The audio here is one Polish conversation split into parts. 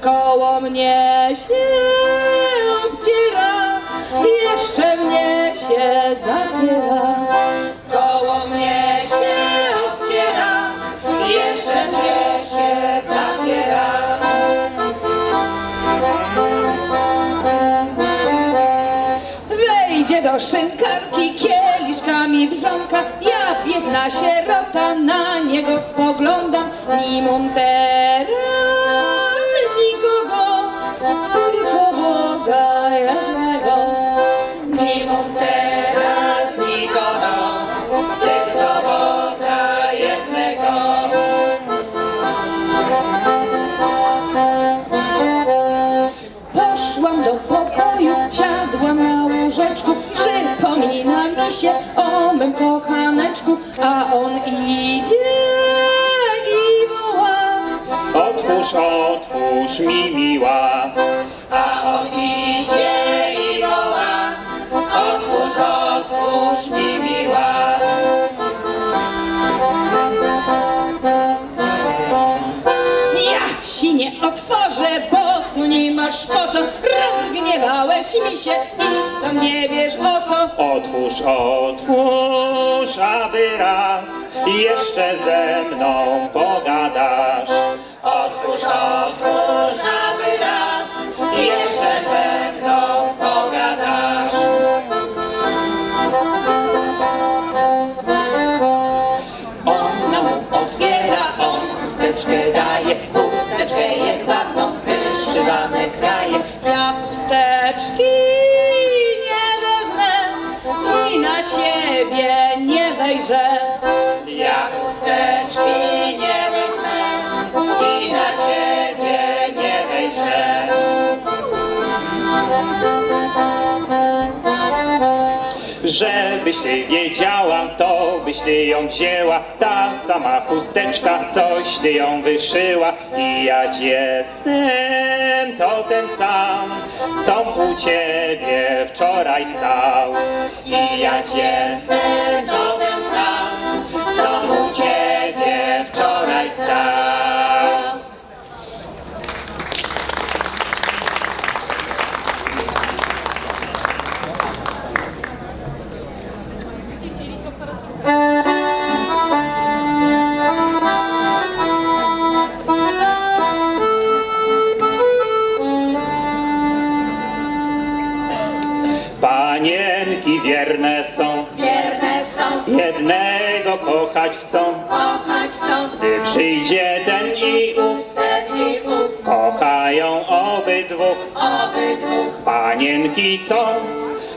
koło mnie się obciera, jeszcze mnie się zabiera. Koło mnie się obciera, jeszcze mnie się zabiera. Wejdzie do szynkarki kieliszkami wrząka, ja biedna sierota na niego spoglądam, nimum teraz Boga jednego. Nimum teraz nikogo, tylko Boga jednego. Poszłam do pokoju, siadłam na łóżeczku, przypomina mi się o mym kochaneczku, a on idzie i woła. Otwórz, otwórz mi miła. A on idzie i woła, otwórz, otwórz mi miła. Ja ci nie otworzę, bo tu nie masz po co, rozgniewałeś mi się i sam nie wiesz o co. Otwórz, otwórz, aby raz jeszcze ze mną pogadasz. Otwórz, otwórz, aby Żebyś ty wiedziała, to byś ty ją wzięła. Ta sama chusteczka, coś ty ją wyszyła. I jać jestem, to ten sam, co u ciebie wczoraj stał. I jać jestem to Panienki wierne są, Wierne są, jednego kochać chcą. kochać chcą, Gdy przyjdzie ten i ów, ten i ów, kochają obydwóch. obydwóch. Panienki co?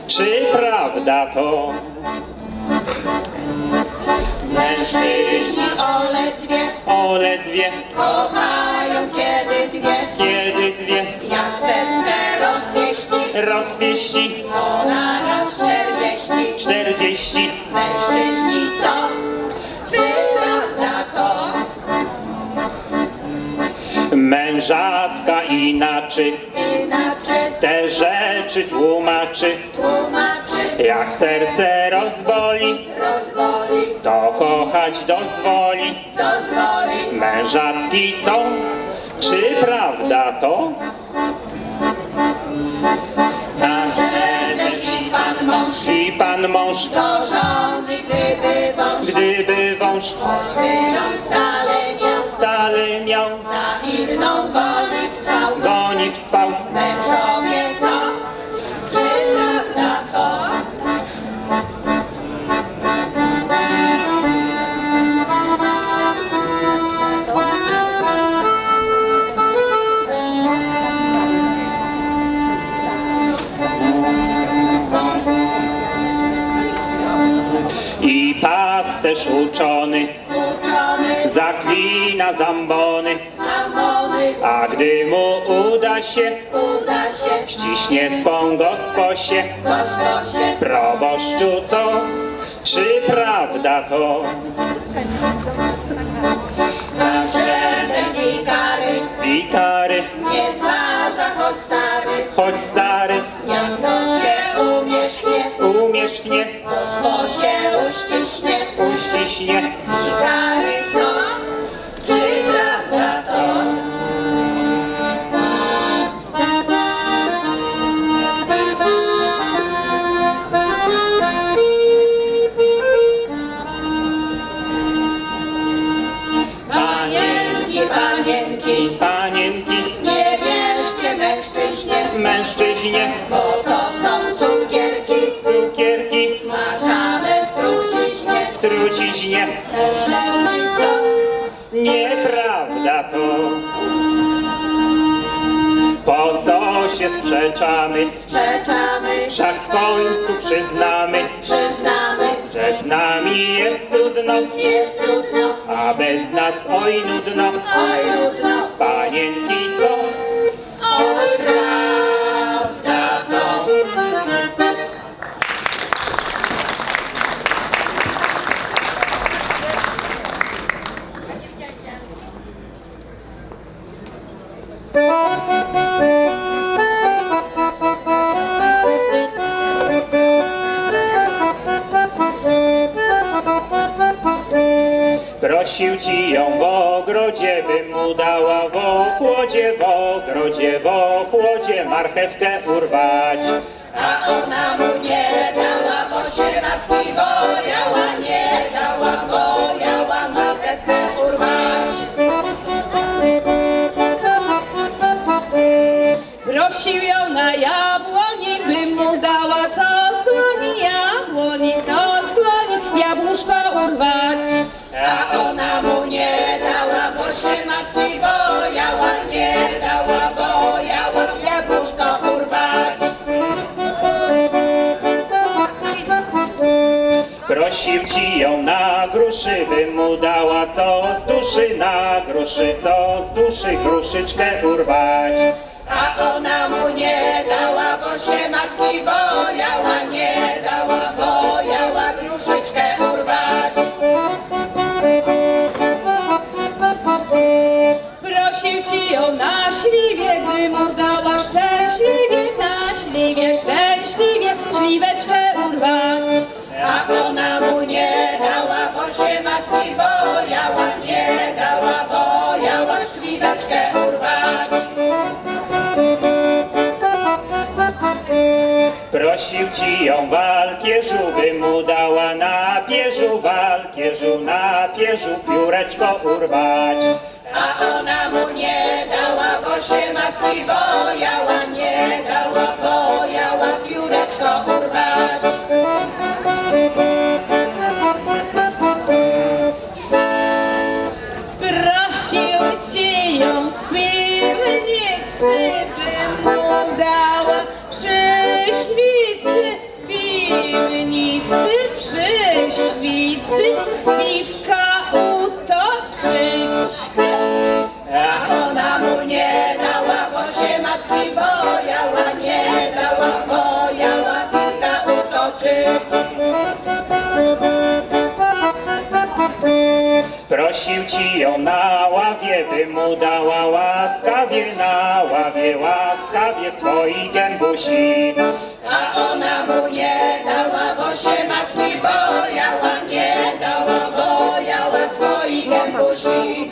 Czy prawda to? Mężczyźni oledwie Oledwie, kochają kiedy dwie, kiedy rozpieści to naraz czterdzieści. czterdzieści. Mężczyźni co? Czy prawda to? Mężatka inaczej Inaczej te rzeczy tłumaczy. tłumaczy, Jak serce rozboli, rozwoli, to kochać dozwoli. dozwoli. Mężatki co? Czy prawda to? Mąż, do żony, gdyby wąż, gdyby wąż choćby ją stale miał, stale miał za inną goni w cał. goni w cwał. I pasterz uczony Uczony. zaklina zambony, Amony a gdy mu uda się, uda się, ściśnie swą gosposię. gosposie, Proboszczu co? Czy prawda to? także też i kary I kary, nie zważa, choć stary, choć stary powierzchnię, Kosmo się uściśnie uściśnie. i co? Czy prawda to? Panienki, panienki, Panienki, nie wierzcie mężczyźnie, mężczyźnie, bo to są. Nieprawda to. Po co się sprzeczamy? sprzeczamy, Wszak w końcu przyznamy, przyznamy, że z nami jest trudno, jest trudno, a bez nas oj nudno. oj trudno, Panienki co? Ogrodzie, by mu dała w ochłodzie, w ogrodzie, w ochłodzie marchewkę urwać. A ona mu nie dała, bo się matki bojała, nie dała, bojała marchewkę urwać. Prosił ją na jabłoni, Prosił ci ją na gruszy, by mu dała co z duszy, na gruszy, co z duszy, gruszyczkę urwać. A ona mu nie dała, bo się matki bojała, nie dała, bojała matki bojała, nie dała, bojała, śliweczkę urwać. Prosił ci ją walkierzu, by mu dała na pierzu, walkierzu, na pierzu pióreczko urwać. A ona mu nie dała, bo się matki bojała, Prosił ci ją na ławie, by mu dała łaskawie, na ławie łaskawie swoi gębusi. A ona mu nie dała, bo się matki bojała, nie dała, bojała swoich gębusi.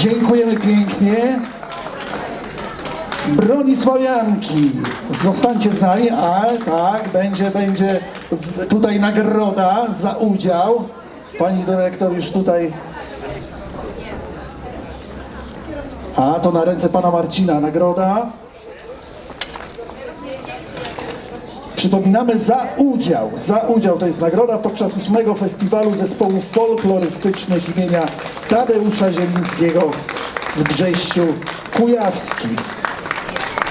Dziękujemy pięknie. Bronisławianki, zostańcie z nami, a tak, będzie, będzie tutaj nagroda za udział. Pani dyrektor już tutaj. A, to na ręce pana Marcina nagroda. Przypominamy za udział, za udział to jest nagroda podczas ósmego festiwalu zespołów folklorystycznych imienia Tadeusza Zielińskiego w Brześciu Kujawskim.